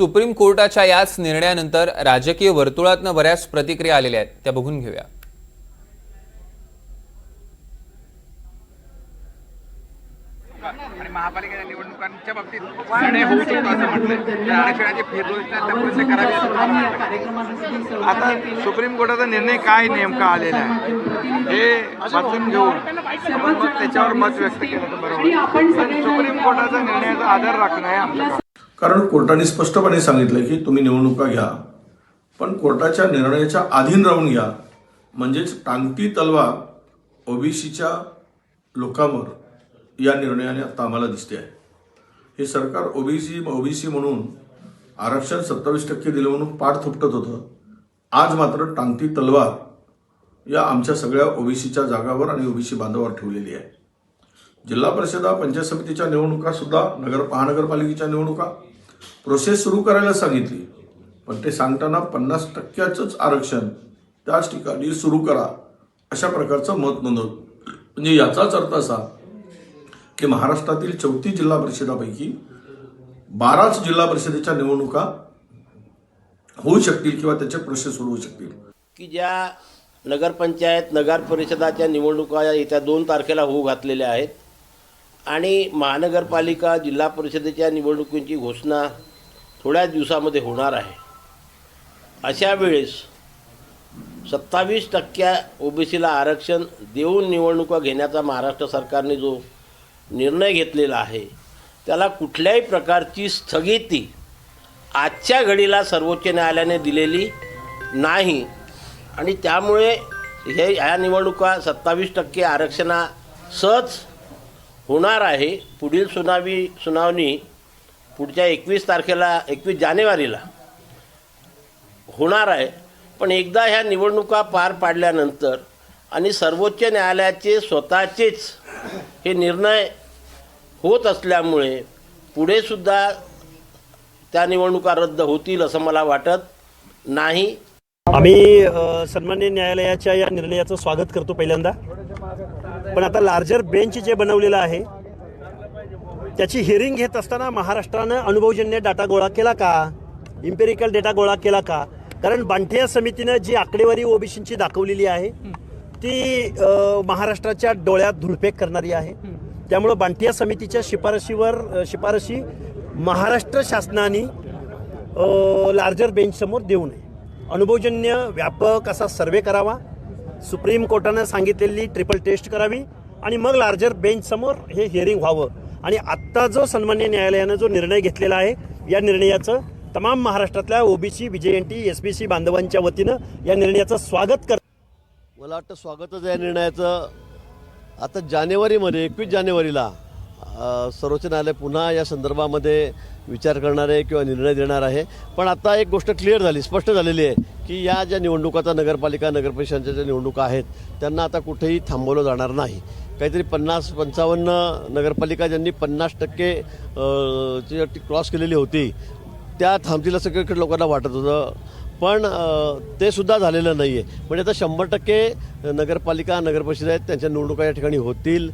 Supreme कोर्टाच्या याच निर्णयानंतर राजकीय वर्तुळातनं बऱ्याच प्रतिक्रिया आलेल्या आहेत. त्या बघून घेऊया. आणि महापालिकेच्या निवडणुकांच्या बाबतीत निर्णय होऊ शकतो असं म्हटलंय. त्या आरक्षणाची फेरयोजना त्यापर्यंत करावी असं मला वाटतं. आता सुप्रीम कोर्टाचा निर्णय काय नेमका आलेला आहे? हे वाचून घेऊन त्याच्यावर मत व्यक्त केलं तर बरोबर. सुप्रीम कोर्टाचा निर्णयाचा आदर राखणं आहे आमचं काम. कारण कोर्टाने स्पष्टपणे सांगितलं की तुम्ही निवडणुका घ्या पण कोर्टाच्या निर्णयाच्या अधीन राहून घ्या. म्हणजेच टांगती तलवार ओबीसीच्या लोकांवर या निर्णयाने आता आम्हाला दिसते आहे. हे सरकार ओबीसी ओबीसी म्हणून आरक्षण सत्तावीस टक्के दिलं म्हणून पाठ थोपटत होतं. आज मात्र टांगती तलवार या आमच्या सगळ्या ओबीसीच्या जागावर आणि ओबीसी बांधवावर ठेवलेली आहे. जिल्हा परिषदा पंचायत समितीच्या निवडणुका सुद्धा नगर महानगरपालिकेच्या निवडणुका प्रोसेस सुरू करायला सांगितली. पण ते सांगताना पन्नास टक्क्याचंच आरक्षण त्याच ठिकाणी सुरू करा अशा प्रकारचं मत नोंदवलं. म्हणजे याचाच अर्थ असा की महाराष्ट्रातील चौतीस जिल्हा परिषदापैकी बाराच जिल्हा परिषदेच्या निवडणुका होऊ शकतील किंवा त्याचे प्रोसेस सुरू होऊ शकतील. की ज्या नगरपंचायत नगर परिषदाच्या निवडणुका या येत्या दोन तारखेला होऊ घातलेल्या आहेत आणि महानगरपालिका जिल्हा परिषदेच्या निवडणुकींची घोषणा थोड्याच दिवसामध्ये होणार आहे. अशा वेळेस सत्तावीस टक्क्या ओबीसीला आरक्षण देऊन निवडणुका घेण्याचा महाराष्ट्र सरकारने जो निर्णय घेतलेला आहे त्याला कुठल्याही प्रकारची स्थगिती आजच्या घडीला सर्वोच्च न्यायालयाने दिलेली नाही. आणि त्यामुळे हे ह्या निवडणुका सत्तावीस टक्के आरक्षणासहज होणार आहे. पुढील सुनावी सुनावणी पुढच्या एकवीस तारखेला एकवीस जानेवारीला होणार आहे. पण एकदा ह्या निवडणुका पार पाडल्यानंतर आणि सर्वोच्च न्यायालयाचे स्वतःचेच हे निर्णय होत असल्यामुळे पुढे सुद्धा त्या निवडणुका रद्द होतील असं मला वाटत नाही. आम्ही सन्मान्य न्यायालयाच्या या निर्णयाचं स्वागत करतो पहिल्यांदा. पण आता लार्जर बेंच जे बनवलेलं आहे त्याची हिअरिंग घेत असताना महाराष्ट्रानं अनुभवजन्य डाटा गोळा केला का? इम्पेरिकल डेटा गोळा केला का? कारण बांठिया समितीनं जी आकडेवारी ओबीसीची दाखवलेली आहे ती महाराष्ट्राच्या डोळ्यात धुळफेक करणारी आहे. त्यामुळं बांठिया समितीच्या शिफारशीवर शिफारशी महाराष्ट्र शासनाने लार्जर बेंचसमोर देऊ नये. अनुभवजन्य व्यापक असा सर्वे करावा. सुप्रीम कोर्टानं सांगितलेली ट्रिपल टेस्ट करावी आणि मग लार्जर बेंचसमोर हे हिअरिंग व्हावं. आणि आत्ता जो सन्मान्य न्यायालयानं जो निर्णय घेतलेला आहे या निर्णयाचं तमाम महाराष्ट्रातल्या OBC BJNT T S B C बांधवांच्या वतीनं या निर्णयाचं स्वागत कर मला वाटतं स्वागतच या निर्णयाचं. आता जानेवारीमध्ये एकवीस जानेवारीला सर्वोच्च न्यायालय पुन्हा या संदर्भामध्ये विचार करणार आहे किंवा निर्णय देणार आहे. पण आता एक गोष्ट क्लिअर झाली स्पष्ट झालेली आहे की या ज्या निवडणुकाचा नगरपालिका नगरपरिषदांच्या ज्या निवडणुका आहेत त्यांना आता कुठेही थांबवलं जाणार नाही. काहीतरी पन्नास पंचावन्न नगरपालिका ज्यांनी पन्नास टक्के क्रॉस केलेली होती त्या थांबतील असं काही लोकांना वाटत होतं. पण ते सुद्धा झालेलं नाही आहे म्हणजे आता शंभर टक्के नगरपालिका नगरपरिषद आहेत त्यांच्या निवडणुका या ठिकाणी होतील.